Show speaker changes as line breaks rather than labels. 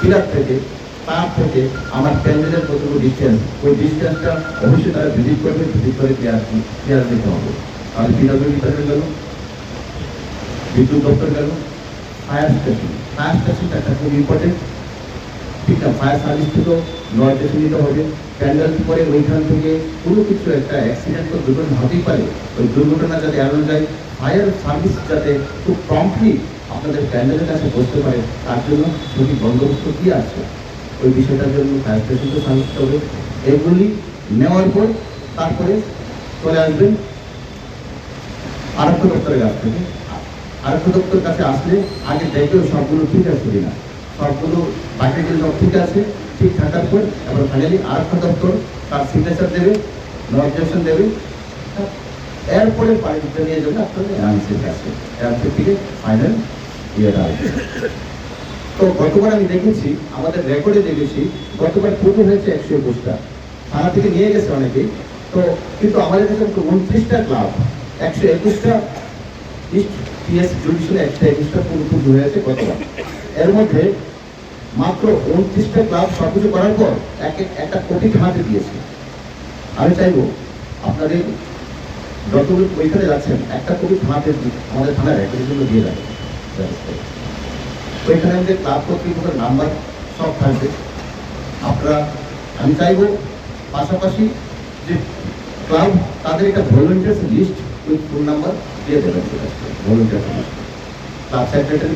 Pillar থেকে, তার থেকে আমার প্যান্ডেলের কতটুকু ডিস্টেন্স ওই ডিস্টেন্সটা অবশ্যই তারা ভিজিট করবে ভিজিট করে ক্লিয়ার ক্লিয়ার দিতে হবে তাহলে পিডাব্লিউ ডিপার্টমেন্ট গেল, বিদ্যুৎ দপ্তর গেল ফায়ার স্টেশন ফায়ার স্টেশনটা একটা খুব ইম্পর্টেন্ট ঠিক না ফায়ার সার্ভিস থেকেও নয় স্টেশন নিতে হবে। প্যান্ডেল করে ওইখান থেকে কোনো কিছু একটা অ্যাক্সিডেন্ট তো দুর্ঘটনা হতেই পারে। ওই দুর্ঘটনা যাতে এড়ানো যায় ফায়ার সার্ভিস যাতে খুব প্রম্পটলি আপনাদের প্যান্ডেলের কাছে বসতে পারে তার জন্য সঠিক বন্দোবস্ত কি আছে? ওই বিষয়টার জন্য ফায়ার স্টেশনকে সার্ভিস হবে এগুলি নেওয়ার পর তারপরে চলে আসবেন আরক্ষ দপ্তরের কাছ থেকে। আরক্ষ দপ্তরের কাছে আসলে আগে দেখবেও সবগুলো ঠিক আছে কিনা। সবগুলো বাকিগুলো সব ঠিক আছে, ঠিক থাকার পর এবার ফাইনালি আরক্ষ দপ্তর তার সিগনেচার দেবে নবজেকশন দেবে। এরপরে পানিটা নিয়ে যাবে আপনাদের এনসির কাছে। এনসির থেকে ফাইনাল তো গতবার আমি দেখেছি, আমাদের রেকর্ডে দেখেছি, গতবার হয়েছে একশো একুশটা। থানা থেকে নিয়ে গেছে অনেকেই। তো কিন্তু আমাদের কাছে উনত্রিশটা ক্লাব একশো একুশটা ইস্ট পিএস জুডিশিয়াল একশো একুশটা গতবার। এর মধ্যে মাত্র উনত্রিশটা ক্লাব সবকিছু করার পর এক এক- একটা কোটি থানাতে দিয়েছে। আমি চাইব আপনাদের যতগুলো ওইখানে যাচ্ছেন, একটা কোটি থানাতে আমাদের থানার রেকর্ডের জন্য দিয়ে রাখেন। এখানে আমাদের ক্লাব কর্তৃপক্ষের নাম্বার সব থাকবে। আপনারা, আমি চাইব পাশাপাশি যে ক্লাব, তাদের একটা ভলেন্টিয়ার্স লিস্ট ফোন নাম্বার দিয়ে দেবেন। Volunteers list. Club secretary